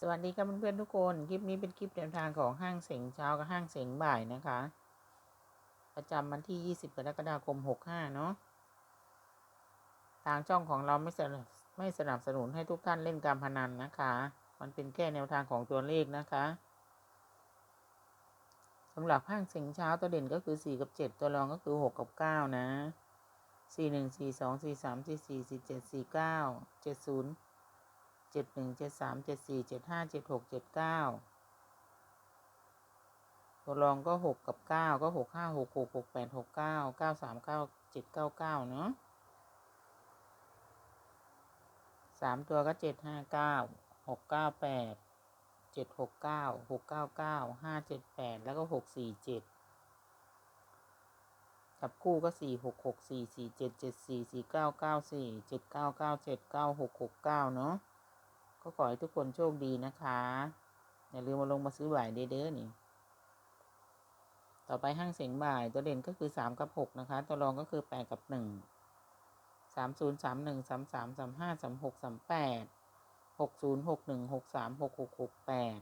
สวัสดีครับเพื่อนๆทุกคน คลิปนี้เป็นคลิปแนวทางของห้างเสงเช้ากับห้างเสงบ่ายนะคะ ประจำวันที่ 20 กรกฎาคม 65 เนาะทางช่องของเราไม่สนับไม่สนับสนุนให้ทุกท่านเล่นการพนันนะคะ มันเป็นแค่แนวทางของตัวเลขนะคะสำหรับห้างเสงเช้าตัวเด่นก็คือ 4 กับ 7 ตัวรองก็คือ 6 กับ 9 นะ 4 1 4 2 4 3 4 4 4 7 4 9 7 0 เจ็ดหนึ่งเจ็ดสามเจ็ดสี่เจ็ดห้าเจ็ดหกเจ็ดเก้าตัวรองก็หกกับเก้าก็หกห้าหกหกหกแปดหกเก้าเก้าสามเก้าเจ็ดเก้าเก้าเนาะสามตัวก็เจ็ดห้าเก้าหกเก้าแปดเจ็ดหกเก้าหกเก้าเก้าห้าเจ็ดแปดแล้วก็หกสี่เจ็ดจับคู่ก็สี่หกหกสี่สี่เจ็ดเจ็ดสี่สี่เก้าเก้าสี่เจ็ดเก้าเก้าเจ็ดเก้าหกหกเก้าเนาะ ก็ขอให้ทุกคนโชคดีนะคะ อย่าลืมมาลงมาซื้อบ่ายเด้อๆนี่ ต่อไปห้างเสียงบ่ายตัวเด่นก็คือสามกับหกนะคะ ตัวรองก็คือแปดกับหนึ่งสามศูนย์สามหนึ่งสามสามสามห้าสามหกสามแปดหกศูนย์หกหนึ่งหกสามหกหกหกแปด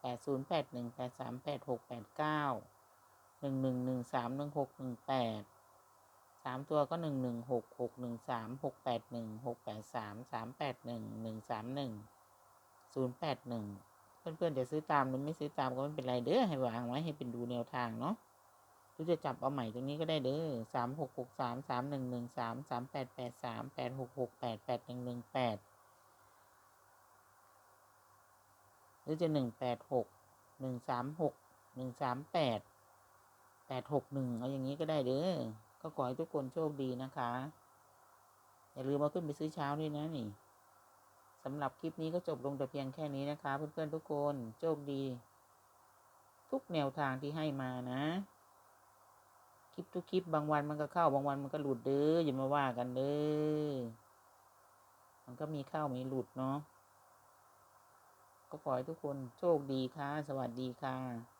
แปดศูนย์แปดหนึ่งแปดสามแปดหกแปดเก้าหนึ่งหนึ่งหนึ่งสามหนึ่งหกหนึ่งแปด สามตัวก็หนึ่งหนึ่งหกหกหนึ่งสามหกแปดหนึ่งหกแปดสามสามแปดหนึ่งหนึ่งสามหนึ่งศูนย์แปดหนึ่งเพื่อนๆจะซื้อตามหรือไม่ซื้อตามก็ไม่เป็นไรเด้อให้วางไว้ให้เป็นดูแนวทางเนาะหรือจะจับเอาใหม่ตรงนี้ก็ได้เด้อสามหกหกสามสามหนึ่งหนึ่งสามสามแปดแปดสามแปดหกหกแปดแปดหนึ่งหนึ่งแปดหรือจะหนึ่งแปดหกหนึ่งสามหกหนึ่งสามแปดแปดหกหนึ่งเอาอย่างนี้ก็ได้เด้อ ก็ขอให้ทุกคนโชคดีนะคะ อย่าลืมมาขึ้นไปซื้อเช้าด้วยนะนี่สำหรับคลิปนี้ก็จบลงแต่เพียงแค่นี้นะคะ เพื่อนๆทุกคนโชคดี ทุกแนวทางที่ให้มานะ คลิปทุกคลิปบางวันมันก็เข้าบางวันมันก็หลุดเด้ออย่ามาว่ากันเด้อมันก็มีเข้ามีหลุดเนาะก็ขอให้ทุกคนโชคดีค่ะ สวัสดีค่ะ